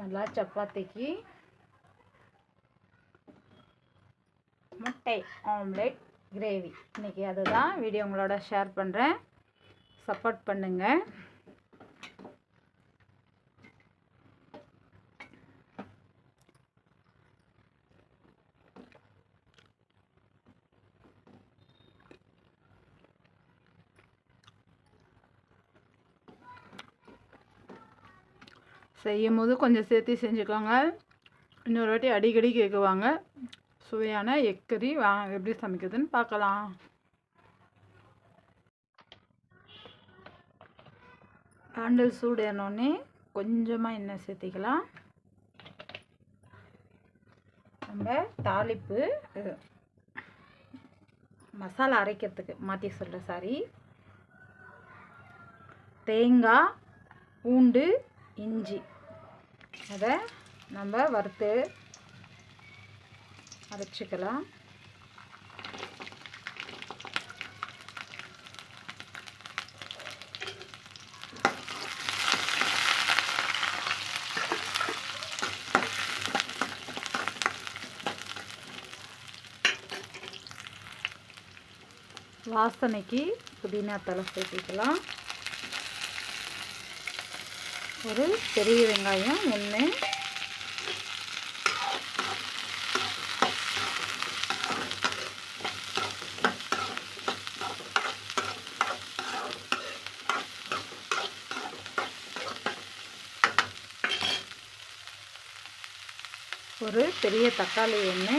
நல்லா சப்பாத்திக்கு முட்டை ஆம்லெட் கிரேவி. இன்றைக்கி அதுதான் வீடியோ உங்களோட ஷேர் பண்ணுறேன் சப்போர்ட் பண்ணுங்கள் செய்யும் போது கொஞ்சம் சேர்த்து செஞ்சுக்கோங்க. இன்னொரு வாட்டி அடிக்கடி கேட்குவாங்க. சுவையான எக்கறி வா எப்படி சமைக்கிறதுன்னு பார்க்கலாம். பாண்டல் சூடு கொஞ்சமாக எண்ணெய் சேர்த்திக்கலாம். நம்ம தாளிப்பு மசாலா அரைக்கிறதுக்கு மாற்றி சொல்கிற சாரி தேங்காய் பூண்டு இஞ்சி. அதை நம்ம வறுத்து அரைச்சிக்கலாம். வாசனைக்கு புதினா தலை சேர்த்துக்கலாம். ஒரு பெரிய வெங்காயம் ஒன்று ஒரு பெரிய தக்காளி ஒன்று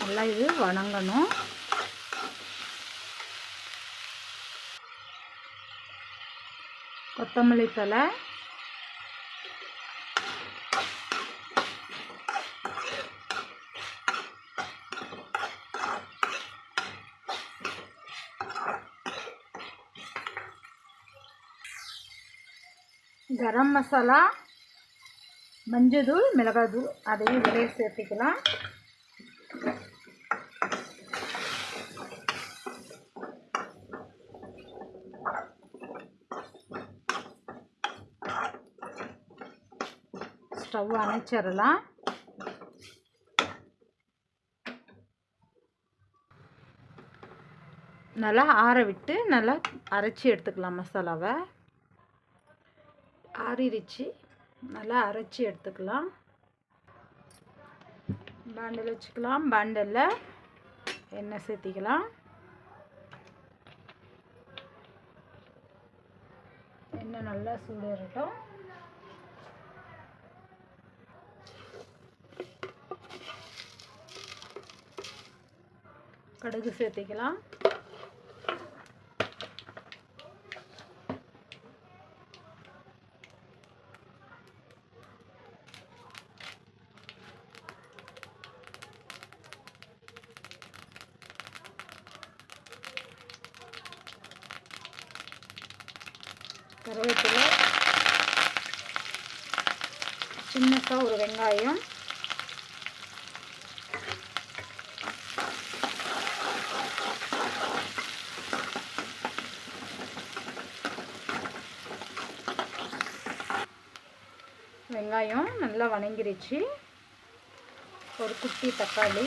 நல்லா இது வணங்கணும். கொத்தமல்லி தலை கரம் மசாலா மஞ்சள் மிளகாய் அதையும் விலையை சேர்த்துக்கலாம். ஸ்டவ் அணைச்சிடலாம். நல்லா ஆற விட்டு நல்லா அரைச்சி எடுத்துக்கலாம் மசாலாவை. ஆறிடுச்சு. நல்லா அரைச்சி எடுத்துக்கலாம். பாண்டில் வச்சுக்கலாம். பாண்டலில் எண்ணெய் சேர்த்திக்கலாம். எண்ணெய் நல்லா சூடேறட்டும். கடுகு சேர்த்திக்கலாம். கருவேப்பிலை சின்னதாக ஒரு வெங்காயம் வெங்காயம் நல்லா வணங்கிருச்சு. ஒரு குட்டி தக்காளி.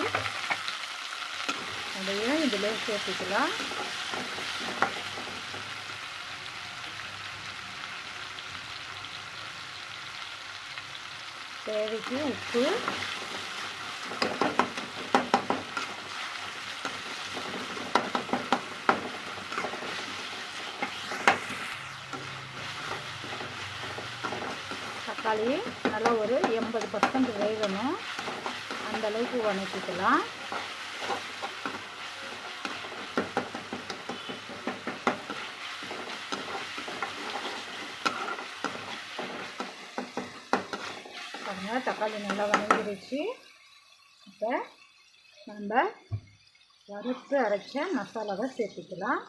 அதையும் இதில் சேர்த்துக்கலாம். தேவைக்கு உப்பு. தக்காளி. நல்லா ஒரு எண்பது பர்சன்ட் வேகணும். அந்த அளவுக்கு வணக்கிக்கலாம் தக்காளி நல்லா வணங்கிடுச்சு இப்போ நம்ம வறுத்து அரைச்ச மசாலாவை சேர்த்துக்கலாம்.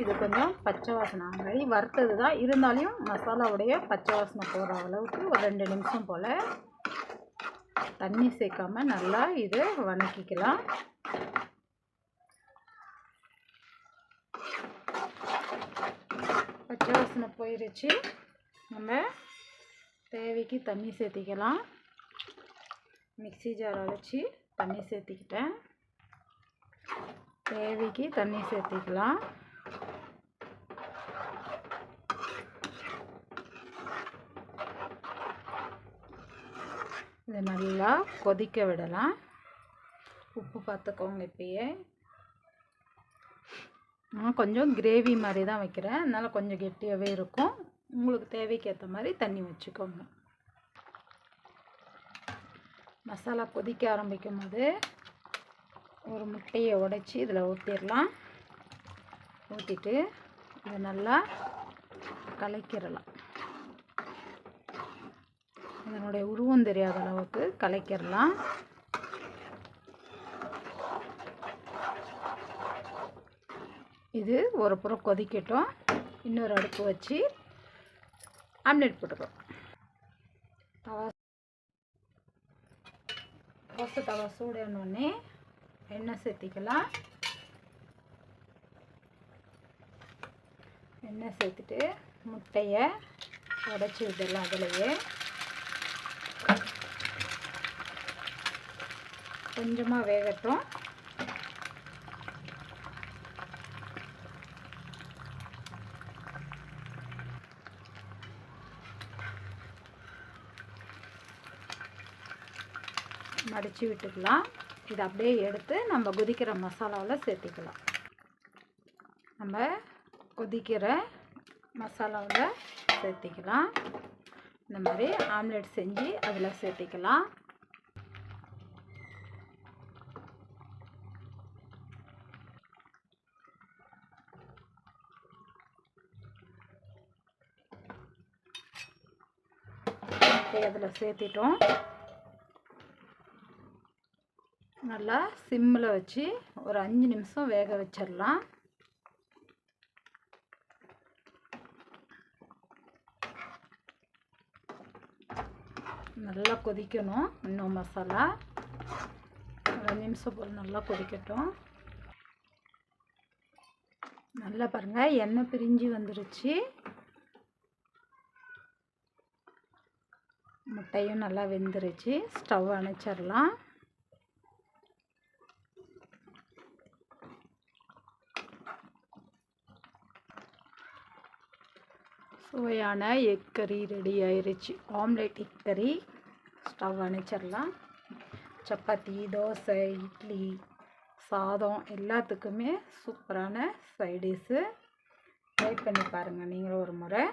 இது கொஞ்சம் பச்சை வாசனை. ஆகி வறுத்தது தான் இருந்தாலும் மசாலாவுடைய பச்சை வாசனை போகிற அளவுக்கு ஒரு ரெண்டு நிமிஷம் போல் தண்ணி சேர்க்காமல் நல்லா இது வணக்கிக்கலாம். பச்சை வாசனை போயிடுச்சு நம்ம தேவைக்கு தண்ணி சேர்த்திக்கலாம். மிக்ஸி ஜார் அழைச்சி தண்ணி சேர்த்திக்கிட்டேன். தேவைக்கு தண்ணி சேர்த்திக்கலாம். இதை நல்லா கொதிக்க விடலாம். உப்பு பார்த்துக்கோங்க இப்பயே. நான் கொஞ்சம் கிரேவி மாதிரி தான் வைக்கிறேன். அதனால் கொஞ்சம் கெட்டியாகவே இருக்கும். உங்களுக்கு தேவைக்கு ஏற்ற மாதிரி தண்ணி வச்சுக்கோங்க. மசாலா கொதிக்க ஆரம்பிக்கும் போது ஒரு முட்டையை உடைச்சி இதில் ஊற்றிடலாம் ஊற்றிட்டு இதை நல்லா கலக்கிடலாம். இதனுடைய உருவம் தெரியாத அளவுக்கு கலக்கிடலாம் இது ஒரு புறம் கொதிக்கட்டும். இன்னொரு அடுப்பு வச்சு ஆம்லெட் போட்டுக்கலாம். தவா தோசை தவா சூடணுன்னே எண்ணெய் சேர்த்திக்கலாம். எண்ணெய் சேர்த்துட்டு முட்டையை உடச்சி விடலாம் அதுலேயே. கொஞ்சமாக வேகட்டும். மடித்து விட்டுக்கலாம். இதை அப்படியே எடுத்து நம்ம கொதிக்கிற மசாலாவில் சேர்த்திக்கலாம். நம்ம கொதிக்கிற மசாலாவில் சேர்த்திக்கலாம். இந்த மாதிரி ஆம்லெட் செஞ்சு அதில் சேர்த்திக்கலாம். அதில் சேர்த்திட்டோம். நல்லா சிம்மில் வச்சு ஒரு அஞ்சு நிமிஷம் வேக வச்சிடலாம். நல்லா கொதிக்கணும் இன்னும் மசாலா. ஒரு அஞ்சு நிமிஷம் போல் நல்லா கொதிக்கட்டும். நல்லா பாருங்கள் எண்ணெய் பிரிஞ்சு வந்துருச்சு. முட்டையும் நல்லா வெந்துருச்சு. ஸ்டவ் அணைச்சிடலாம். சுவையான எக் கறி ரெடி ஆயிருச்சு. Omelette egg curry. ஸ்டவ் அணைச்சிடலாம். சப்பாத்தி தோசை இட்லி சாதம் எல்லாத்துக்குமே சூப்பரான சைடிஷ்ஷு ட்ரை பண்ணி பாருங்கள் நீங்களும் ஒரு முறை.